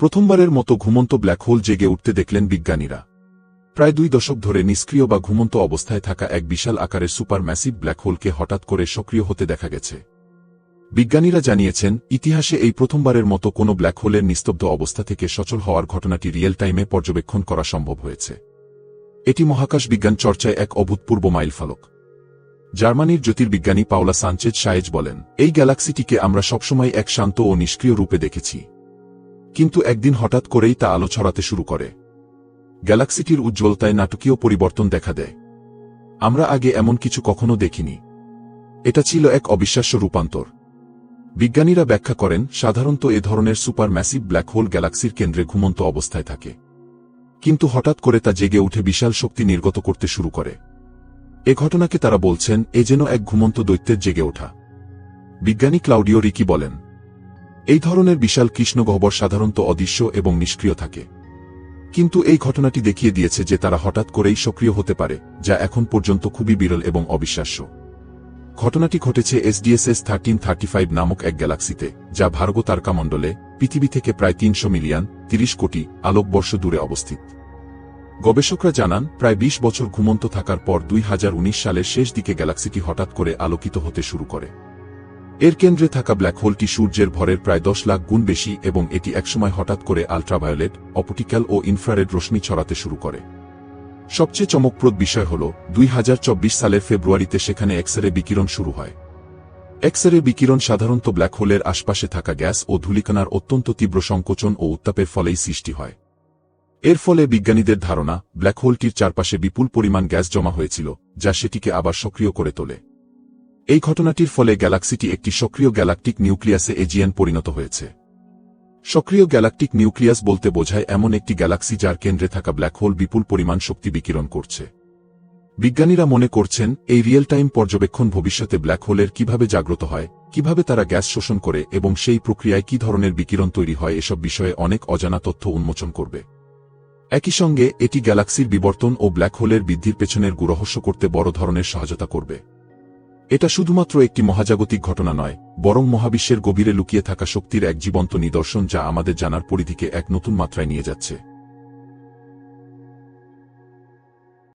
প্রথমবারের মতো ঘুমন্ত ব্ল্যাক হোল জেগে উঠতে দেখলেন বিজ্ঞানীরা। প্রায় দুই দশক ধরে নিষ্ক্রিয় বা ঘুমন্ত অবস্থায় থাকা এক বিশাল আকারের সুপার ম্যাসিভ ব্ল্যাক হোলকে হঠাৎ করে সক্রিয় হতে দেখা গেছে। বিজ্ঞানীরা জানিয়েছেন, ইতিহাসে এই প্রথমবারের মতো কোনো ব্ল্যাক হোলের নিস্তব্ধ অবস্থা থেকে সচল হওয়ার ঘটনাটি রিয়েল টাইমে পর্যবেক্ষণ করা সম্ভব হয়েছে। এটি মহাকাশ বিজ্ঞান চর্চায় এক অভূতপূর্ব মাইলফলক। জার্মানির জ্যোতির্বিজ্ঞানী পাওলা সানচেজ সায়েজ বলেন, এই গ্যালাক্সিটিকে আমরা সবসময় এক শান্ত ও নিষ্ক্রিয় রূপে দেখেছি। কিন্তু একদিন হঠাৎ করেই তা আলো ছড়াতে শুরু করে। গ্যালাক্সিটির উজ্জ্বলতায় নাটকীয় পরিবর্তন দেখা দেয়। আমরা আগে এমন কিছু কখনো দেখিনি। এটা ছিল এক অবিশ্বাস্য রূপান্তর। বিজ্ঞানীরা ব্যাখ্যা করেন, সাধারণত এ ধরনের সুপার ম্যাসিভ ব্ল্যাক হোল গ্যালাক্সির কেন্দ্রে ঘুমন্ত অবস্থায় থাকে। কিন্তু হঠাৎ করে তা জেগে উঠে বিশাল শক্তি নির্গত করতে শুরু করে। এ ঘটনাকে তারা বলছেন, এ যেন এক ঘুমন্ত দৈত্যের জেগে ওঠা। বিজ্ঞানী ক্লাউডিও রিকি বলেন এই ধরনের বিশাল কৃষ্ণগহ্বর সাধারণত অদৃশ্য এবং নিষ্ক্রিয় থাকে। কিন্তু এই ঘটনাটি দেখিয়ে দিয়েছে যে তারা হঠাৎ করেই সক্রিয় হতে পারে, যা এখন পর্যন্ত খুবই বিরল এবং অবিশ্বাস্য। ঘটনাটি ঘটেছে এসডিএসএস থার্টিন থার্টি ফাইভ নামক এক গ্যালাক্সিতে, যা ভার্গ তারকামণ্ডলে পৃথিবী থেকে প্রায় তিনশো মিলিয়ন, তিরিশ কোটি আলোকবর্ষ দূরে অবস্থিত। গবেষকরা জানান, প্রায় ২০ বছর ঘুমন্ত থাকার পর দুই হাজার উনিশ সালের শেষ দিকে গ্যালাক্সিটি হঠাৎ করে আলোকিত হতে শুরু করে। এর কেন্দ্রে থাকা ব্ল্যাক হোলটি সূর্যের ভরের প্রায় দশ লাখ গুণ বেশি এবং এটি একসময় হঠাৎ করে আল্ট্রাভায়োলেট, অপটিক্যাল ও ইনফ্রারেড রশ্মি ছড়াতে শুরু করে। সবচেয়ে চমকপ্রদ বিষয় হল, দুই হাজার চব্বিশ সালের ফেব্রুয়ারিতে সেখানে এক্সরে বিকিরণ শুরু হয়। এক্সরে বিকিরণ সাধারণত ব্ল্যাক হোলের আশপাশে থাকা গ্যাস ও ধূলিকণার অত্যন্ত তীব্র সংকোচন ও উত্তাপের ফলেই সৃষ্টি হয়। এর ফলে বিজ্ঞানীদের ধারণা, ব্ল্যাক হোলটির চারপাশে বিপুল পরিমাণ গ্যাস জমা হয়েছিল, যা সেটিকে আবার সক্রিয় করে তোলে। এই ঘটনাটির ফলে গ্যালাক্সিটি একটি সক্রিয় গ্যালাকটিক নিউক্লিয়াসে এজিয়ান পরিণত হয়েছে। সক্রিয় গ্যালাকটিক নিউক্লিয়াস বলতে বোঝায় এমন একটি গ্যালাক্সি যার কেন্দ্রে থাকা ব্ল্যাক হোল বিপুল পরিমাণ শক্তি বিকিরণ করছে। বিজ্ঞানীরা মনে করছেন, এই রিয়েল টাইম পর্যবেক্ষণ ভবিষ্যতে ব্ল্যাক হোলের কীভাবে জাগ্রত হয়, কীভাবে তারা গ্যাস শোষণ করে এবং সেই প্রক্রিয়ায় কি ধরনের বিকিরণ তৈরি হয় এসব বিষয়ে অনেক অজানা তথ্য উন্মোচন করবে। একই সঙ্গে, এটি গ্যালাক্সির বিবর্তন ও ব্ল্যাক হোলের বৃদ্ধির পেছনের গুরহস্য করতে বড় ধরনের সহায়তা করবে। এটা শুধুমাত্র একটি মহাজাগতিক ঘটনা নয়, বরং মহাবিশ্বের গভীরে লুকিয়ে থাকা শক্তির এক জীবন্ত নিদর্শন যা আমাদের জানার পরিধিকে এক নতুন মাত্রায় নিয়ে যাচ্ছে।